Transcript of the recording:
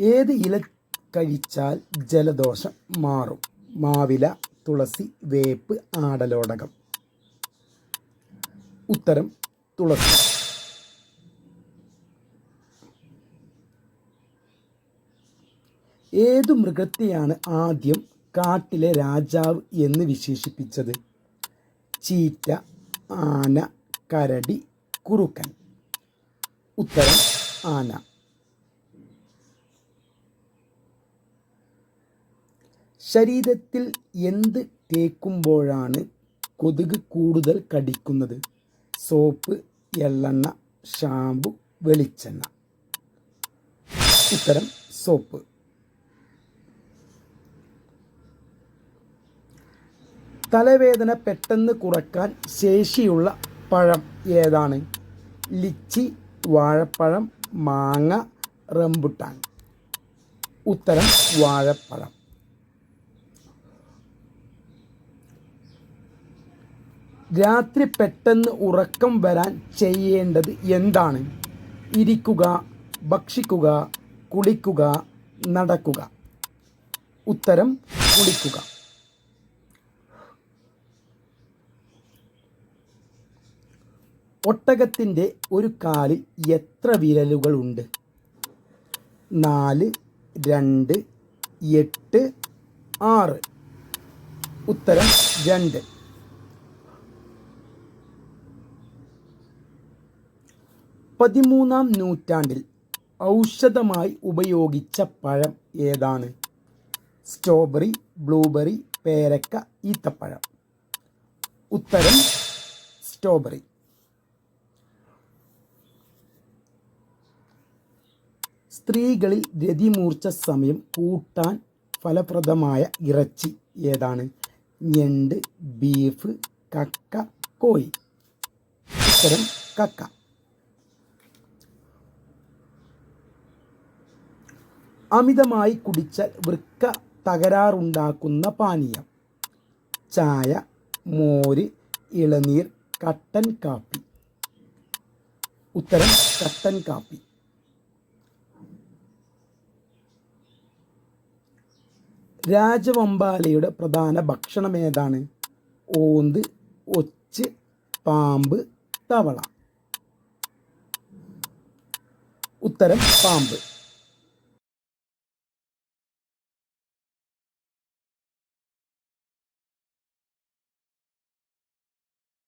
ഏത് ഇല കഴിച്ചാൽ ജലദോഷം മാറും? മാവില തുളസി വേപ്പ് ആടലോടകം. ഉത്തരം തുളസി. ഏതു മൃഗത്തെയാണ് ആദ്യം കാട്ടിലെ രാജാവ് എന്ന് വിശേഷിപ്പിച്ചത്? ചീറ്റ ആന കരടി കുറുക്കൻ. ഉത്തരം ആന. ശരീരത്തിൽ എന്ത് തേക്കുമ്പോഴാണ് കൊതുക് കൂടുതൽ കടിക്കുന്നത്? സോപ്പ് എള്ളെണ്ണ ഷാമ്പു വെളിച്ചെണ്ണ. ഉത്തരം സോപ്പ്. തലവേദന പെട്ടെന്ന് കുറയ്ക്കാൻ ശേഷിയുള്ള പഴം ഏതാണ്? ലിച്ചി വാഴപ്പഴം മാങ്ങ റംബുട്ടാൻ. ഉത്തരം വാഴപ്പഴം. രാത്രി പെട്ടെന്ന് ഉറക്കം വരാൻ ചെയ്യേണ്ടത് എന്താണ്? ഇരിക്കുക ഭക്ഷിക്കുക കുളിക്കുക നടക്കുക. ഉത്തരം കുളിക്കുക. ഒട്ടകത്തിന്റെ ഒരു കാലിൽ എത്ര വിരലുകളുണ്ട്? നാല് രണ്ട് എട്ട് ആറ്. ഉത്തരം രണ്ട്. പതിമൂന്നാം നൂറ്റാണ്ടിൽ ഔഷധമായി ഉപയോഗിച്ച പഴം ഏതാണ്? സ്ട്രോബെറി ബ്ലൂബെറി പേരക്ക ഈത്തപ്പഴം. ഉത്തരം സ്ട്രോബെറി. സ്ത്രീകളിൽ രതിമൂർച്ച സമയം കൂട്ടാൻ ഫലപ്രദമായ ഇറച്ചി ഏതാണ്? ഞണ്ട് ബീഫ് കക്ക കോഴി. ഉത്തരം കക്ക. അമിതമായി കുടിച്ചാൽ വൃക്ക തകരാറുണ്ടാക്കുന്ന പാനീയം. ചായ മോര് ഇളനീർ കട്ടൻ കാപ്പി. ഉത്തരം കട്ടൻ കാപ്പി. രാജവമ്പാലയുടെ പ്രധാന ഭക്ഷണം ഏതാണ്? ഓന്ത് ഒച്ച് പാമ്പ് തവള. ഉത്തരം പാമ്പ്.